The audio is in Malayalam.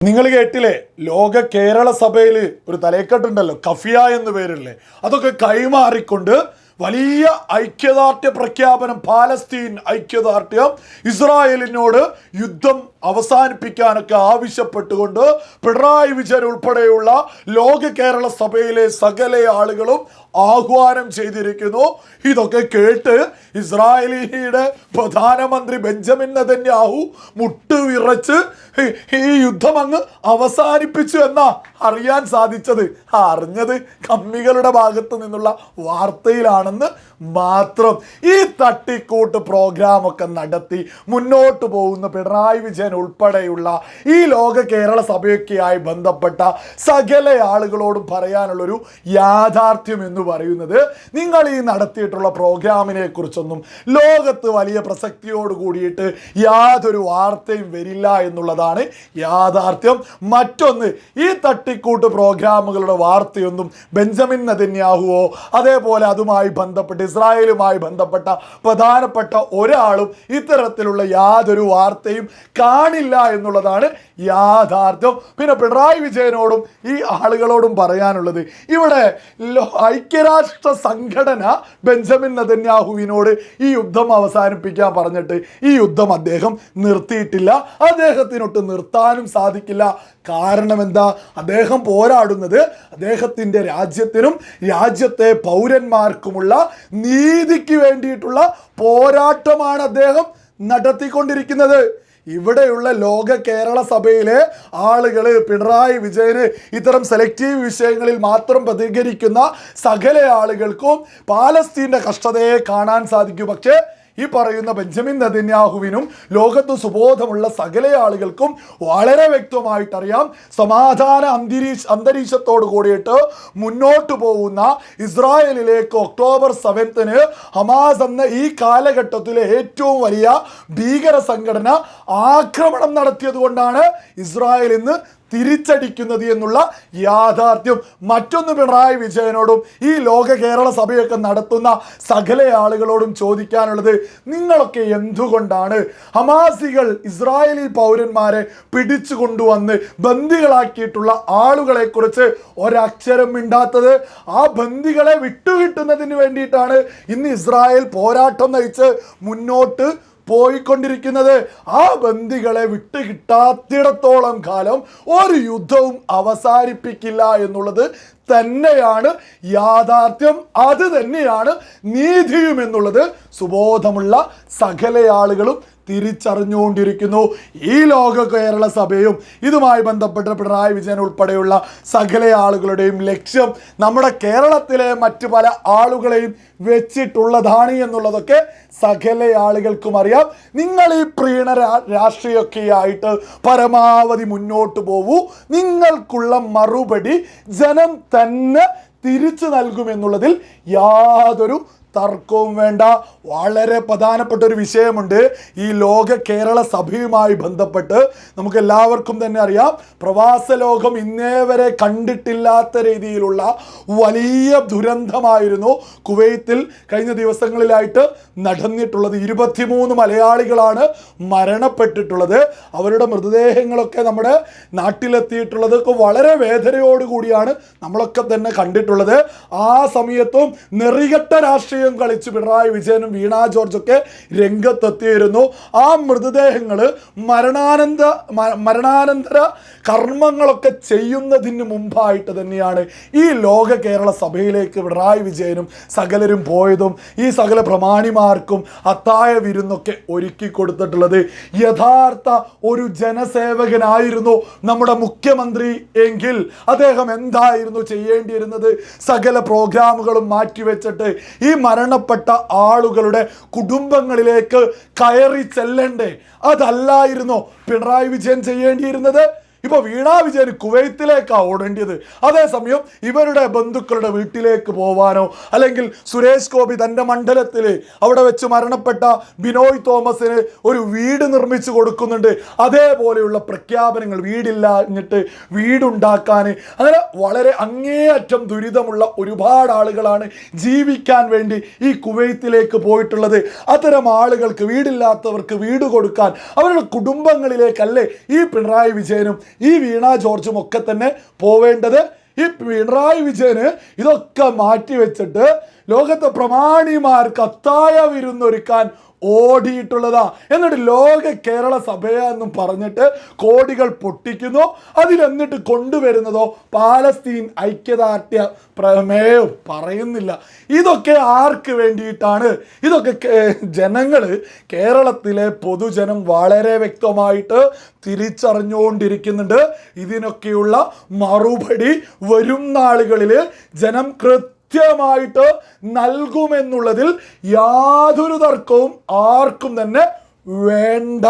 നിങ്ങൾ കേട്ടില്ലേ? ലോക കേരള സഭയിൽ ഒരു തലേക്കെട്ടുണ്ടല്ലോ. കഫിയ എന്ന് പേരില്ലേ. അതൊക്കെ കൈമാറിക്കൊണ്ട് വലിയ ഐക്യദാർഢ്യ പ്രഖ്യാപനം പാലസ്തീൻ ഐക്യദാർഢ്യം ഇസ്രായേലിനോട് യുദ്ധം അവസാനിപ്പിക്കാനൊക്കെ ആവശ്യപ്പെട്ടുകൊണ്ട് പിണറായി വിജയൻ ഉൾപ്പെടെയുള്ള ലോക കേരള സഭയിലെ സകല ആളുകളും ആഹ്വാനം ചെയ്തിരിക്കുന്നു. ഇതൊക്കെ കേട്ട് ഇസ്രായേലിയുടെ പ്രധാനമന്ത്രി ബെഞ്ചമിൻ നെതന്യാഹു മുട്ടുവിറച്ച് ഈ- യുദ്ധം അങ്ങ് അവസാനിപ്പിച്ചു എന്നാ അറിയാൻ സാധിച്ചത്. അറിഞ്ഞത് കമ്മികളുടെ ഭാഗത്തു നിന്നുള്ള വാർത്തയിലാണെന്ന് മാത്രം. ഈ തട്ടിക്കൂട്ട് പ്രോഗ്രാമൊക്കെ നടത്തി മുന്നോട്ട് പോകുന്ന പിണറായി വിജയൻ ഉൾപ്പെടെയുള്ള ഈ ലോക കേരള സഭയൊക്കെയായി ബന്ധപ്പെട്ട സകല ആളുകളോടും പറയാനുള്ളൊരു യാഥാർത്ഥ്യം എന്ന് പറയുന്നത്. നിങ്ങൾ ഈ നടത്തിയിട്ടുള്ള പ്രോഗ്രാമിനെ കുറിച്ചൊന്നും ലോകത്ത് വലിയ പ്രസക്തിയോട് കൂടിയിട്ട് യാതൊരു വാർത്തയും വരില്ല എന്നുള്ളതാണ് യാഥാർത്ഥ്യം. മറ്റൊന്ന് ഈ തട്ടിക്കൂട്ട് പ്രോഗ്രാമുകളുടെ വാർത്തയൊന്നും ബെഞ്ചമിൻ നദന്യാഹുവോ അതേപോലെ അതുമായി ബന്ധപ്പെട്ട് ഇസ്രായേലുമായി ബന്ധപ്പെട്ട പ്രധാനപ്പെട്ട ഒരാളും ഇത്തരത്തിലുള്ള യാതൊരു വാർത്തയും കാണില്ല എന്നുള്ളതാണ് യാഥാർത്ഥ്യം. പിന്നെ പിണറായി വിജയനോടും ഈ ആളുകളോടും പറയാനുള്ളത് ഇവിടെ ഐക്യരാഷ്ട്ര സംഘടന ബെഞ്ചമിൻ നദന്യാഹുവിനോട് ഈ യുദ്ധം അവസാനിപ്പിക്കാൻ പറഞ്ഞിട്ട് ഈ യുദ്ധം അദ്ദേഹം നിർത്തിയിട്ടില്ല. അദ്ദേഹത്തിനൊട്ട് നിർത്താനും സാധിക്കില്ല. കാരണം എന്താ? അദ്ദേഹം പോരാടുന്നത് അദ്ദേഹത്തിന്റെ രാജ്യത്തിനും രാജ്യത്തെ പൗരന്മാർക്കുമുള്ള നീതിക്ക് വേണ്ടിയിട്ടുള്ള പോരാട്ടമാണ് അദ്ദേഹം നടത്തിക്കൊണ്ടിരിക്കുന്നത്. ഇവിടെയുള്ള ലോക കേരള സഭയിലെ ആളുകൾ പിണറായി വിജയന് ഇത്തരം സെലക്റ്റീവ് വിഷയങ്ങളിൽ മാത്രം പ്രതികരിക്കുന്ന സകല ആളുകൾക്കും പാലസ്തീന്റെ കഷ്ടതയെ കാണാൻ സാധിക്കും. പക്ഷേ ഈ പറയുന്ന ബെഞ്ചമിൻ നെതന്യാഹുവിനും ലോകത്ത് സുബോധമുള്ള സകല ആളുകൾക്കും വളരെ വ്യക്തമായിട്ടറിയാം സമാധാന അന്തരീക്ഷ അന്തരീക്ഷത്തോട് കൂടിയിട്ട് മുന്നോട്ട് പോകുന്ന ഇസ്രായേലിലേക്ക് ഒക്ടോബർ സെവൻത്തിന് ഹമാസ് എന്ന ഈ കാലഘട്ടത്തിലെ ഏറ്റവും വലിയ ഭീകര സംഘടന ആക്രമണം നടത്തിയത് കൊണ്ടാണ് ഇസ്രായേൽ ഇന്ന് തിരിച്ചടിക്കുന്നത് എന്നുള്ള യാഥാർത്ഥ്യം മറ്റൊന്ന് പിണറായി വിജയനോടും ഈ ലോക കേരള സഭയൊക്കെ നടത്തുന്ന സകല ആളുകളോടും ചോദിക്കാനുള്ളത് നിങ്ങളൊക്കെ എന്തുകൊണ്ടാണ് ഹമാസികൾ ഇസ്രായേലി പൗരന്മാരെ പിടിച്ചു കൊണ്ടുവന്ന് ബന്ദികളാക്കിയിട്ടുള്ള ആളുകളെ കുറിച്ച് ഒരക്ഷരം മിണ്ടാത്തത്? ആ ബന്ദികളെ വിട്ടുകിട്ടുന്നതിന് വേണ്ടിയിട്ടാണ് ഇന്ന് ഇസ്രായേൽ പോരാട്ടം നയിച്ച് മുന്നോട്ട് പോയിക്കൊണ്ടിരിക്കുന്നത്. ആ ബന്ദികളെ വിട്ടുകിട്ടാത്തിടത്തോളം കാലം ഒരു യുദ്ധവും അവസാനിപ്പിക്കില്ല എന്നുള്ളത് തന്നെയാണ്. യാഥാർത്ഥ്യം അത് തന്നെയാണ്. നീതിയും എന്നുള്ളത് സുബോധമുള്ള സകല ആളുകളും തിരിച്ചറിഞ്ഞുകൊണ്ടിരിക്കുന്നു. ഈ ലോക കേരള സഭയും ഇതുമായി ബന്ധപ്പെട്ട പിണറായി വിജയൻ ഉൾപ്പെടെയുള്ള സകല ആളുകളുടെയും ലക്ഷ്യം നമ്മുടെ കേരളത്തിലെ മറ്റു പല ആളുകളെയും വെച്ചിട്ടുള്ളതാണ് എന്നുള്ളതൊക്കെ സകല ആളുകൾക്കും അറിയാം. നിങ്ങൾ ഈ പ്രീണ രാഷ്ട്രീയമൊക്കെ ആയിട്ട് പരമാവധി മുന്നോട്ട് പോവൂ. നിങ്ങൾക്കുള്ള മറുപടി ജനം തന്നെ തിരിച്ചു നൽകുമെന്നുള്ളതിൽ യാതൊരു തർക്കവും വേണ്ട. വളരെ പ്രധാനപ്പെട്ട ഒരു വിഷയമുണ്ട്. ഈ ലോക കേരള സഭയുമായി ബന്ധപ്പെട്ട് നമുക്ക് എല്ലാവർക്കും തന്നെ അറിയാം. പ്രവാസ ലോകം ഇന്നേ വരെ കണ്ടിട്ടില്ലാത്ത രീതിയിലുള്ള വലിയ ദുരന്തമായിരുന്നു കുവൈത്തിൽ കഴിഞ്ഞ ദിവസങ്ങളിലായിട്ട് നടന്നിട്ടുള്ളത്. ഇരുപത്തിമൂന്ന് മലയാളികളാണ് മരണപ്പെട്ടിട്ടുള്ളത്. അവരുടെ മൃതദേഹങ്ങളൊക്കെ നമ്മുടെ നാട്ടിലെത്തിയിട്ടുള്ളതൊക്കെ വളരെ വേദനയോടുകൂടിയാണ് നമ്മളൊക്കെ തന്നെ കണ്ടിട്ടുള്ളത്. ആ സമയത്തും നെറികെട്ട രാഷ്ട്രീയം കളിച്ച്. പിണറായി വിജയനും വീണ ജോർജൊക്കെ രംഗത്തെത്തിയിരുന്നു. ആ മൃതദേഹങ്ങൾ മരണാനന്ദ മരണാനന്തര കർമ്മങ്ങളൊക്കെ ചെയ്യുന്നതിന് മുമ്പായിട്ട് തന്നെയാണ് ഈ ലോക കേരള സഭയിലേക്ക് പിണറായി വിജയനും സകലരും പോയതും ഈ സകല പ്രമാണിമാർക്കും അത്തായ വിരുന്നൊക്കെ ഒരുക്കി കൊടുത്തിട്ടുള്ളത്. യഥാർത്ഥ ഒരു ജനസേവകനായിരുന്നു നമ്മുടെ മുഖ്യമന്ത്രി എങ്കിൽ അദ്ദേഹം എന്തായിരുന്നു ചെയ്യേണ്ടിയിരുന്നത്? സകല പ്രോഗ്രാമുകളും മാറ്റിവെച്ചിട്ട് ഈ മരണപ്പെട്ട ആളുകളുടെ കുടുംബങ്ങളിലേക്ക് കയറി ചെല്ലണ്ടേ? അതല്ലായിരുന്നോ പിണറായി വിജയൻ ചെയ്യേണ്ടിയിരുന്നത്? ഇപ്പൊ വീണാ വിജയൻ കുവൈത്തിലേക്കാണ് ഓടേണ്ടത് അതേസമയം ഇവരുടെ ബന്ധുക്കളുടെ വീട്ടിലേക്ക് പോവാനോ അല്ലെങ്കിൽ സുരേഷ് ഗോപി തന്റെ മണ്ഡലത്തിൽ അവിടെ വെച്ച് മരണപ്പെട്ട ബിനോയ് തോമസിന് ഒരു വീട് നിർമ്മിച്ചു കൊടുക്കുന്നുണ്ട്. അതേപോലെയുള്ള പ്രഖ്യാപനങ്ങൾ വീടില്ലാഞ്ഞിട്ട് വീടുണ്ടാക്കാൻ അങ്ങനെ വളരെ അങ്ങേയറ്റം ദുരിതമുള്ള ഒരുപാട് ആളുകളാണ് ജീവിക്കാൻ വേണ്ടി ഈ കുവൈത്തിലേക്ക് പോയിട്ടുള്ളത്. അത്തരം ആളുകൾക്ക് വീടില്ലാത്തവർക്ക് വീട് കൊടുക്കാൻ അവരുടെ കുടുംബങ്ങളിലേക്കല്ലേ ഈ പിണറായി വിജയനും ഈ വീണ ജോർജും ഒക്കെ തന്നെ പോവേണ്ടത് ഈ പിണറായി വിജയന് ഇതൊക്കെ മാറ്റി വെച്ചിട്ട് ലോകത്തെ പ്രമാണിമാർക്ക് അത്തായ വിരുന്നൊരുക്കാൻ ഓടിയിട്ടുള്ളതാ. എന്നിട്ട് ലോക കേരള സഭയെന്നും പറഞ്ഞിട്ട് കോടികൾ പൊട്ടിക്കുന്നു. അതിലെന്നിട്ട് കൊണ്ടുവരുന്നതോ പാലസ്തീൻ ഐക്യദാർഢ്യ പ്രമേയം പറയുന്നില്ല. ഇതൊക്കെ ആർക്ക് വേണ്ടിയിട്ടാണ്? ഇതൊക്കെ ജനങ്ങൾ കേരളത്തിലെ പൊതുജനം വളരെ വ്യക്തമായിട്ട് തിരിച്ചറിഞ്ഞുകൊണ്ടിരിക്കുന്നുണ്ട്. ഇതിനൊക്കെയുള്ള മറുപടി വരും നാളുകളിൽ ജനം കൃത്യമായിട്ട് നൽകുമെന്നുള്ളതിൽ യാതൊരു തർക്കവും ആർക്കും തന്നെ വേണ്ട.